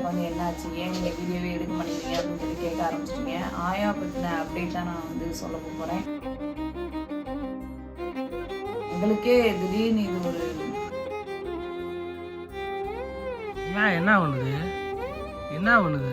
எனக்கு வந்து என்னாச்சு? ஏன் நீங்கள் வீடியோவே எடுக்க மாட்டேங்கிறீங்க அப்படின்னு சொல்லி கேட்க ஆரம்பிச்சிட்டீங்க. ஆயா பற்றின அப்டேட் தான் நான் வந்து சொல்ல போகிறேன் எங்களுக்கே திடீர்னு இது ஒரு ஏன் என்ன பண்ணுது? என்ன பண்ணுது?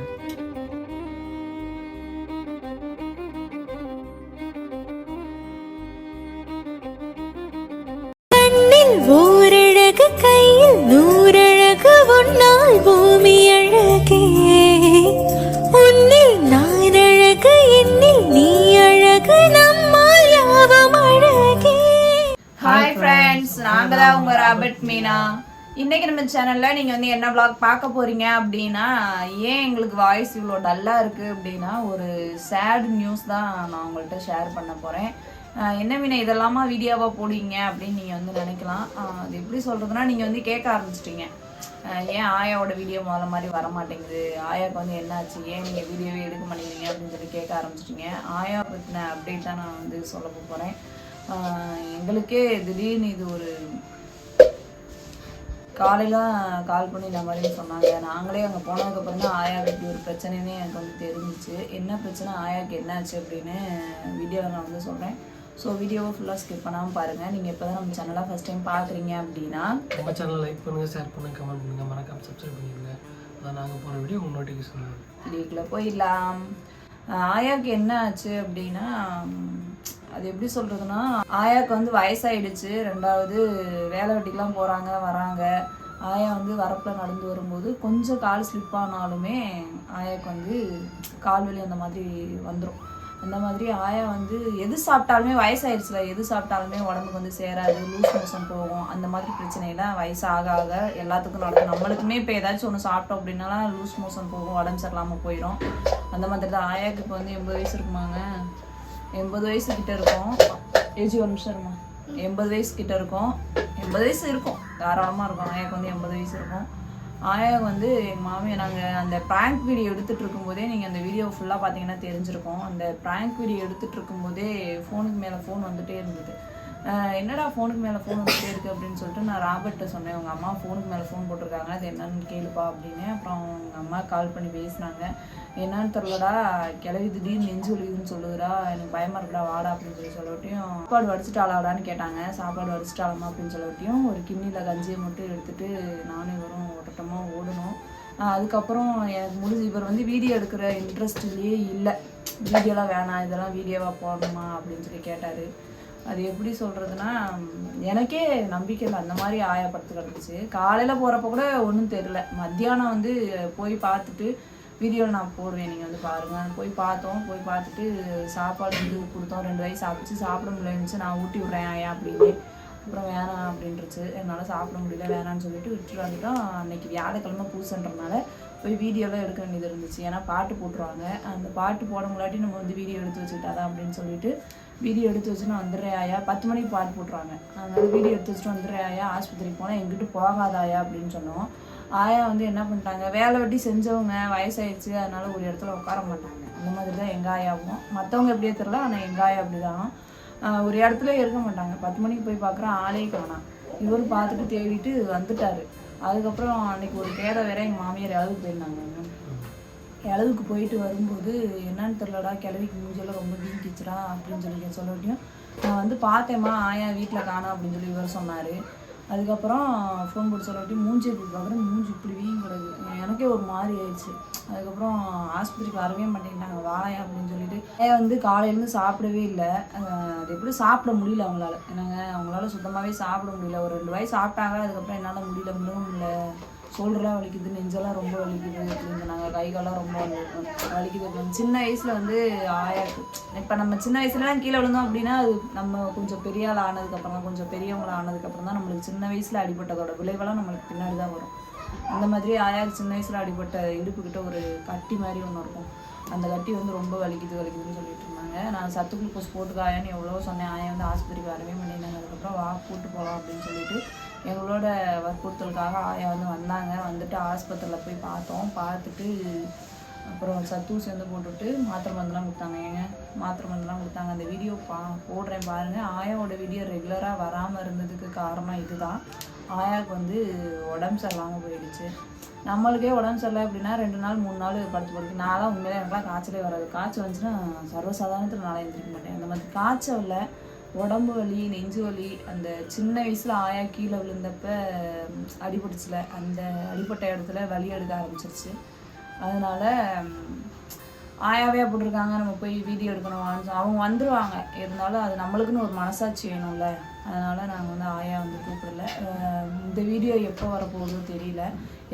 ஃப்ரெண்ட்ஸ் தான் உங்க ராபர்ட் மீனா? இன்னைக்கு நம்ம சேனல்ல நீங்க வந்து என்ன vlog பார்க்க போறீங்க அப்படின்னா ஏன் எங்களுக்கு வாய்ஸ் இவ்வளோ டல்லா இருக்கு அப்படின்னா ஒரு சேட் நியூஸ் தான் நான் உங்கள்கிட்ட ஷேர் பண்ண போறேன். என்ன மீனா இதெல்லாமா வீடியோவா போடுவீங்க அப்படின்னு நீங்க வந்து நினைக்கலாம். அது எப்படி சொல்றதுன்னா நீங்க வந்து கேட்க ஆரம்பிச்சிட்டீங்க. ஏன் ஆயாவோட வீடியோ முதல்ல மாதிரி வர மாட்டேங்குது ஆயாவுக்கு வந்து என்னாச்சு? ஏன் நீங்கள் வீடியோவே எடுக்க மாட்டேங்கிறீங்க அப்படின்னு சொல்லி கேட்க ஆரம்பிச்சிட்டீங்க. ஆயா பற்றின அப்டேட் தான் நான் வந்து சொல்ல போகிறேன் எங்களுக்கே திடீர்னு இது ஒரு காலையில கால் பண்ணி இந்த மாதிரி சொன்னாங்க. நாங்களே அங்கே போனதுக்கப்புறம் தான் ஆயாவுக்கு இப்படி ஒரு பிரச்சனைனே எனக்கு வந்து தெரிஞ்சிச்சு. என்ன பிரச்சனை? ஆயாவுக்கு என்னாச்சு அப்படின்னு வீடியோவில் நான் வந்து சொல்கிறேன் ஸோ வீடியோவை ஃபுல்லாக ஸ்கிப் பண்ணாமல் பாருங்கள் நீங்கள் இப்போ தான் நம்ம சேனலாக ஃபஸ்ட் டைம் பார்க்குறீங்க அப்படின்னா நம்ம சேனல் லைக் பண்ணுங்கள் ஷேர் பண்ணுங்கள் கமெண்ட் பண்ணுங்கள் மறக்காம சப்ஸ்கிரைப் பண்ணிடுங்க. அதான் நாங்கள் போகிற வீடியோ உங்கள் நோட்டிஃபிகேஷன் வீடியோக்குள்ளே போயிடலாம். ஆயாவுக்கு என்ன ஆச்சு அப்படின்னா அது எப்படி சொல்கிறதுனா ஆயாவுக்கு வந்து வயசாயிடுச்சு. ரெண்டாவது வேலை வெட்டிக்கெலாம் போகிறாங்க வராங்க. ஆயா வந்து வரப்பில் நடந்து வரும்போது கொஞ்சம் கால் ஸ்லிப் ஆனாலுமே ஆயாவுக்கு வந்து கால் வலி அந்த மாதிரி வந்துடும் அந்த மாதிரி ஆயா வந்து எது சாப்பிட்டாலுமே வயசாயிடுச்சுல எது சாப்பிட்டாலுமே உடம்புக்கு வந்து சேராது லூஸ் மோஷன் போகும். அந்த மாதிரி பிரச்சனைலாம் வயசு ஆக ஆக எல்லாத்துக்கும் நடக்கும். நம்மளுக்குமே இப்போ ஏதாச்சும் ஒன்று சாப்பிட்டோம் அப்படின்னாலாம் லூஸ் மோஷன் போகும் உடம்பு சரியில்லாமல் போயிடும் அந்த மாதிரி தான். ஆயாவுக்கு இப்போ வந்து எண்பது வயசு இருக்குமாங்க? எண்பது வயசு கிட்ட இருக்கும். ஏஜி ஒரு நிமிஷம் இருமா. எண்பது வயசு கிட்ட இருக்கும். எண்பது வயசு இருக்கும். தாராளமாக இருக்கும். ஆயாக்கு வந்து எண்பது வயசு இருக்கும். ஆயா வந்து எங்கள் மாமியை நாங்கள் அந்த ப்ராங்க் வீடியோ எடுத்துகிட்டு இருக்கும்போதே நீங்கள் அந்த வீடியோ ஃபுல்லாக பார்த்தீங்கன்னா தெரிஞ்சிருக்கும். அந்த ப்ராங்க் வீடியோ எடுத்துகிட்டு இருக்கும்போதே ஃபோனுக்கு மேலே ஃபோன் வந்துகிட்டே இருந்தது. என்னடா ஃபோனுக்கு மேலே ஃபோன் வந்துட்டே இருக்குது அப்படின்னு சொல்லிட்டு நான் ராபர்ட்ட சொன்னேன். உங்கள் அம்மா ஃபோனுக்கு மேலே ஃபோன் போட்டிருக்காங்க. அது என்னன்னு கேளுப்பா அப்படின்னு. அப்புறம் உங்கள் அம்மா கால் பண்ணி பேசினாங்க. என்னன்னு தெரிலடா கிளவி திடீர்னு நெஞ்சு ஒழிதுன்னு சொல்லுதுடா எனக்கு பயமாக இருக்குடா வாடா அப்படின்னு சொல்லி சொல்லவட்டியும் சாப்பாடு வடிச்சிட்டாளாடான்னு கேட்டாங்க. சாப்பாடு வடிச்சிட்டாலாமா அப்படின்னு சொல்லவட்டியும் ஒரு கிண்ணியில் கஞ்சியை மட்டும் எடுத்துட்டு நானும் இவரும் ஓட்டமாக ஓடணும். அதுக்கப்புறம் எனக்கு முடிஞ்சு இவர் வந்து வீடியோ எடுக்கிற இன்ட்ரெஸ்ட்லேயே இல்லை. வீடியோலாம் வேணாம் இதெல்லாம் வீடியோவாக போடணுமா அப்படின்னு சொல்லி கேட்டார். அது எப்படி சொல்கிறதுனா எனக்கே நம்பிக்கை இல்லை. அந்த மாதிரி ஆயப்படுத்து கிடந்துச்சு. காலையில் போகிறப்ப கூட ஒன்றும் தெரில மத்தியானம் வந்து போய் பார்த்துட்டு வீடியோவில் நான் போடுவேன். நீங்கள் வந்து பாருங்கள் போய் பார்த்தோம். போய் பார்த்துட்டு சாப்பாடு வந்து கொடுத்தோம். ரெண்டு வயசு சாப்பிடுச்சு சாப்பிட முடியலன்னு நான் ஊட்டி விட்றேன். ஆயா அப்படின்னு. அப்புறம் வேணாம் அப்படின்ட்டுருச்சு என்னால் சாப்பிட முடியல. வேணாம்னு சொல்லிட்டு விட்டுட்டு வந்துட்டோம். அன்னைக்கு வியாழக்கிழமை பூசன்றனால போய் வீடியோலாம் எடுக்க வேண்டியது இருந்துச்சு. ஏன்னா பாட்டு போட்டுருவாங்க. அந்த பாட்டு போட முன்னாடி நம்ம வந்து வீடியோ எடுத்து வச்சுக்கிட்டாதான் அப்படின்னு சொல்லிட்டு வீடியோ எடுத்து வச்சுன்னு வந்துடுறேயா? வந்துடுறேன் ஆயா பத்து மணிக்கு பாட்டு போட்டுருவாங்க அதனால வீடியோ எடுத்து வச்சுட்டு வந்துடுறேன் ஆயா ஆஸ்பத்திரிக்கு போனால் எங்கிட்ட போகாத ஆயா அப்படின்னு சொன்னோம். ஆயா வந்து என்ன பண்ணிட்டாங்க? வேலை வெட்டி செஞ்சவங்க வயசாயிடுச்சு. அதனால ஒரு இடத்துல உட்கார மாட்டாங்க. அந்த மாதிரி தான் எங்கள் ஆயாவும். மற்றவங்க எப்படியே தெரில ஆனால் எங்கள் ஆயா அப்படி தான் ஒரு இடத்துல இருக்க மாட்டாங்க. பத்து மணிக்கு போய் பார்க்குற ஆளே காணாம். இவர் பார்த்துட்டு தேடிட்டு வந்துட்டார். அதுக்கப்புறம் அன்னைக்கு ஒரு பேரை வேற எங்கள் மாமியார் இழவுக்கு போயிருந்தாங்க. இளவுக்கு போயிட்டு வரும்போது என்னன்னு தெரிலடா கிழவிக்கு மூஞ்செல்லாம் ரொம்ப வீங்கிச்சுடா அப்படின்னு சொல்லி சொல்லட்டியும் நான் வந்து பார்த்தேம்மா ஆயா வீட்டில் காணா அப்படின்னு சொல்லி இவர் சொன்னார். அதுக்கப்புறம் ஃபோன் போட்டு சொல்லட்டி மூஞ்சி இப்படி பார்க்குறேன் மூஞ்சி இப்படி வீங்க கிடக்கு. எனக்கே ஒரு மாதிரி ஆயிடுச்சு. அதுக்கப்புறம் ஆஸ்பத்திரிக்கு வரவே மாட்டேங்கிட்டாங்க வாழையா அப்படின்னு சொல்லிட்டு. ஏன் வந்து காலையிலேருந்து சாப்பிடவே இல்லை. அது எப்படி சாப்பிட முடியல அவங்களால. என்னங்க அவங்களால சுத்தமாகவே சாப்பிட முடியல. ஒரு ரெண்டு வாய் சாப்பிட்டாங்க அதுக்கப்புறம் என்னால் முடியல முடியவும் இல்லை ஷோல்டர்லாம் வலிக்குது நெஞ்செல்லாம் ரொம்ப வலிக்குது அப்படின்னு நாங்கள் கை ரொம்ப வலிக்குது. சின்ன வயசில் வந்து ஆயாக்கு இப்போ நம்ம சின்ன வயசுலலாம் கீழே விழுந்தோம் அப்படின்னா அது நம்ம கொஞ்சம் பெரிய ஆள் ஆனதுக்கப்புறம் தான் கொஞ்சம் பெரியவங்கள ஆனதுக்கப்புறம் தான் நம்மளுக்கு சின்ன வயசில் அடிபட்டதோட விளைவெல்லாம் நம்மளுக்கு பின்னாடி தான் வரும். அந்த மாதிரி ஆயாவுக்கு சின்ன வயசில் அடிபட்ட இடுப்புக்கிட்ட ஒரு கட்டி மாதிரி ஒன்று இருக்கும். அந்த கட்டி வந்து ரொம்ப வலிக்குது வலிக்குதுன்னு சொல்லிட்டு இருந்தாங்க. நான் சத்து குளுக்கோஸ் போட்டுக்காயான்னு எவ்வளோ சொன்னேன். ஆயன் வந்து ஆஸ்பத்திரிக்கு வரவே பண்ணியிருந்தாங்க அதுக்கப்புறம் வா கூட்டு போகலாம் அப்படின்னு சொல்லிட்டு எங்களோட வற்புறுத்தலுக்காக ஆயா வந்து வந்தாங்க. வந்துட்டு ஆஸ்பத்திரியில் போய் பார்த்தோம். பார்த்துட்டு அப்புறம் சத்து சேர்ந்து போட்டுட்டு மாத்திரை மருந்துலாம் கொடுத்தாங்க. ஏங்க? மாத்திரை மருந்துலாம் கொடுத்தாங்க. அந்த வீடியோ பா போடுறேன் பாருங்கள் ஆயாவோட வீடியோ ரெகுலராக வராமல் இருந்ததுக்கு காரணம் இதுதான். ஆயாவுக்கு வந்து உடம்பு சரியில்லாமல் போயிடுச்சு. நம்மளுக்கே உடம்பு சரியில்லை அப்படின்னா ரெண்டு நாள் மூணு நாள் படுத்து படுத்து நான்லாம் உண்மையிலே எனக்குலாம் காய்ச்சலே வராது. காய்ச்சல் வந்துச்சுன்னா சர்வசாதாரணத்தில் நாளாக எழுந்திரிக்க மாட்டேன். அந்த மாதிரி காய்ச்சலில் உடம்பு வலி நெஞ்சு வலி அந்த சின்ன வயசில் ஆயா கீழே விழுந்தப்ப ம், அடிபட்டுச்சுல அந்த அடிபட்ட இடத்துல வலி எடுக்க ஆரம்பிச்சிருச்சு. அதனால் ஆயாவே போட்டிருக்காங்க நம்ம போய் வீடியோ எடுக்கணும். அவங்க வந்துடுவாங்க இருந்தாலும் அது நம்மளுக்குன்னு ஒரு மனசாட்சி வேணும்ல. அதனால் நாங்கள் வந்து ஆயா வந்து கூப்பிடல. இந்த வீடியோ எப்போ வரப்போகுதோ தெரியல.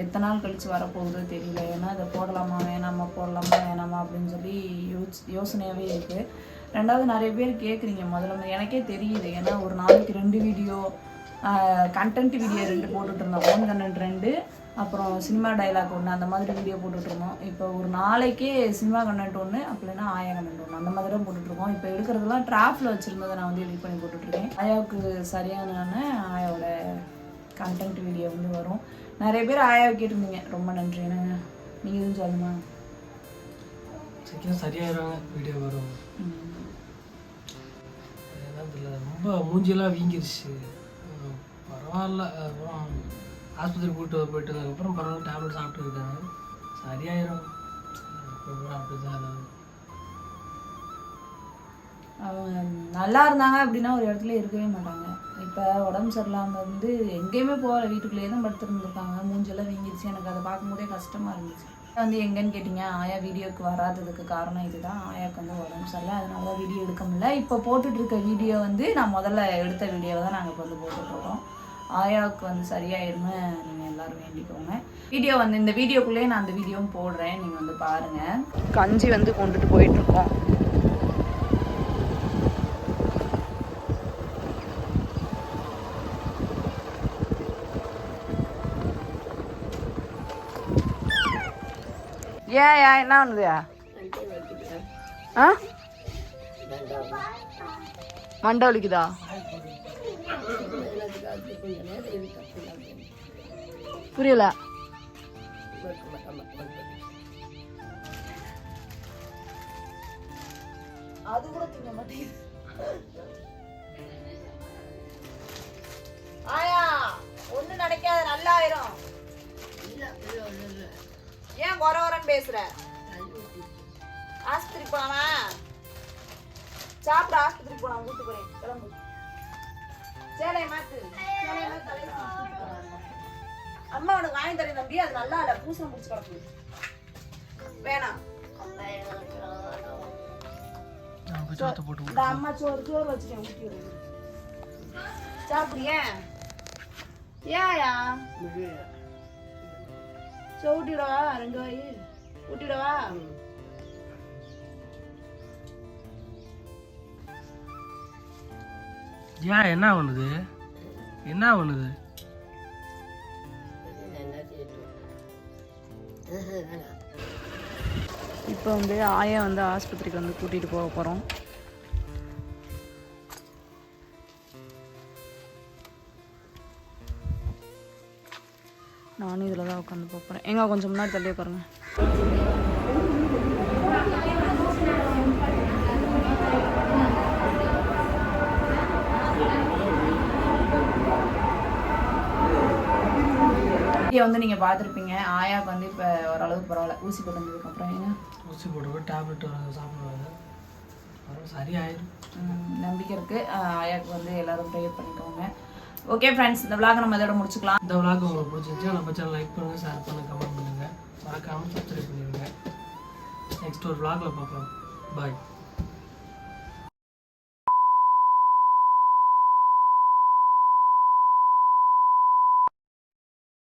எத்தனை நாள் கழித்து வரப்போகுதோ தெரியல. ஏன்னா இதை போடலாமா வேணாமா போடலாமா வேணாமா அப்படின்னு சொல்லி யோசி யோசனையாகவே இருக்குது ரெண்டாவது நிறைய பேர் கேட்குறீங்க முதல்ல. எனக்கே தெரியுது. ஏன்னா ஒரு நாளைக்கு ரெண்டு வீடியோ கண்டென்ட் வீடியோ ரெண்டு போட்டுட்ருந்தோம் ஓன் கண்டென்ட் ரெண்டு. அப்புறம் சினிமா டைலாக் ஒன்று அந்த மாதிரி வீடியோ போட்டுட்டு இருந்தோம். இப்போ ஒரு நாளைக்கே சினிமா கண்டென்ட் ஒன்று அப்படின்னா ஆயா கண்டென்ட் ஒன்று அந்த மாதிரி தான் போட்டுட்ருக்கோம் இப்போ எடுக்கிறதெல்லாம் டிராஃபில் வச்சுருந்ததை நான் வந்து எடிட் பண்ணி போட்டுட்ருக்கேன் ஆயாவுக்கு சரியான ஆயாவோட கண்டென்ட் வீடியோ வந்து வரும். நிறைய பேர் ஆயாவை கேட்டிருந்தீங்க. ரொம்ப நன்றி. என்னங்க? நீங்கள் எதுவும் சொல்லுமா சீக்கிரம் சரியாயிருவாங்க வீடியோ வரும். ரொம்ப மூஞ்சியெல்லாம் வீங்கிருச்சு. பரவாயில்ல. அப்புறம் ஆஸ்பத்திரி கூட்டு போயிட்டு வந்ததுக்கப்புறம் பரவாயில்ல டேப்லெட் சாப்பிட்டு இருக்காங்க சரியாயிரும். அப்படி தான் அவங்க நல்லா இருந்தாங்க அப்படின்னா ஒரு இடத்துல இருக்கவே மாட்டாங்க. இப்போ உடம்பு சரியில்லாமல் இருந்து எங்கேயுமே போகல. வீட்டுக்குள்ளேயே தான் படுத்துருந்துருக்காங்க. மூஞ்செல்லாம் வீங்கிடுச்சு எனக்கு அதை பார்க்கும்போதே கஷ்டமாக இருந்துச்சு. வந்து எங்கன்னு கேட்டிங்க? ஆயா வீடியோக்கு வராததுக்கு காரணம் இதுதான். ஆயாவுக்கு வந்து உடம்பு சரியில்லை. அதனால வீடியோ எடுக்க முடியல. இப்போ போட்டுட்ருக்க வீடியோ வந்து நான் முதல்ல எடுத்த வீடியோவை தான் நாங்கள் இப்போ வந்து போட்டுட்ருக்கோம் ஆயாவுக்கு வந்து சரியாயிருன்னு நீங்கள் எல்லாரும் வேண்டிக்கோங்க. வீடியோ வந்து இந்த வீடியோக்குள்ளேயே நான் அந்த வீடியோவும் போடுறேன். நீங்கள் வந்து பாருங்கள் கஞ்சி வந்து கொண்டுட்டு போயிட்டுருக்கோம். ஏன் ஏன் என்ன பண்ணுது? ஆ? மண்டை வலிக்குதா? புரியல. அது கூட திங்க மாட்டேங்குது. ஆயா ஒண்ணு நினைக்காத நல்லா ஆயிரும் ஏன் குறை வரன்னு பேசுற? ஆஸ்பத்திரி போலாமா? சாப்பிட ஆஸ்பத்திரி போலாம் கூட்டு போறேன். கிளம்பு. சேலை மாத்து. சேலை மாத்து மாத்து. அம்மா உனக்கு வாங்கி தரேன் தம்பி அது நல்லா இல்ல. பூசணம் முடிச்சு கிடக்கு. வேணாம் இந்த அம்மா சோறு சோறு வச்சுட்டேன் ஊட்டி சாப்பிடுறியா ஏயா சோ ஊட்டிடவா ரெண்டு வாய். ஊட்டிடவா ஏன் என்ன பண்ணுது என்ன பண்ணுது இப்போ வந்து ஆயா வந்து ஆஸ்பத்திரிக்கு வந்து கூட்டிகிட்டு போக போகிறோம் நானும் இதில் தான் உட்காந்து போகிறேன் எங்க கொஞ்சம் முன்னாடி தள்ளி உட்காருங்க. வீடியோ வந்து நீங்கள் பார்த்துருப்பீங்க. ஆயாவுக்கு வந்து இப்போ ஓரளவுக்கு பரவாயில்ல. ஊசி போட்டதுக்கு அப்புறம் ஏங்க ஊசி போட்டு டேப்லெட் சாப்பிடுவாங்க. அப்புறம் சரியாயிரும். ம், நம்பிக்கை இருக்குது ஆயாவுக்கு வந்து எல்லாரும் ப்ரேயர் பண்ணிக்கோங்க. ஓகே ஃப்ரெண்ட்ஸ் இந்த விளாக நம்ம இதோட முடிச்சுக்கலாம். இந்த விளாக் உங்களுக்கு பிடிச்சிருந்துச்சு நம்ம சேனல் லைக் பண்ணுங்கள் ஷேர் பண்ணுங்கள் கமெண்ட் பண்ணுங்கள் மறக்காமல் சப்ஸ்கிரைப் பண்ணிடுங்க. நெக்ஸ்ட் ஒரு விளாகில் பார்க்கலாம். பாய்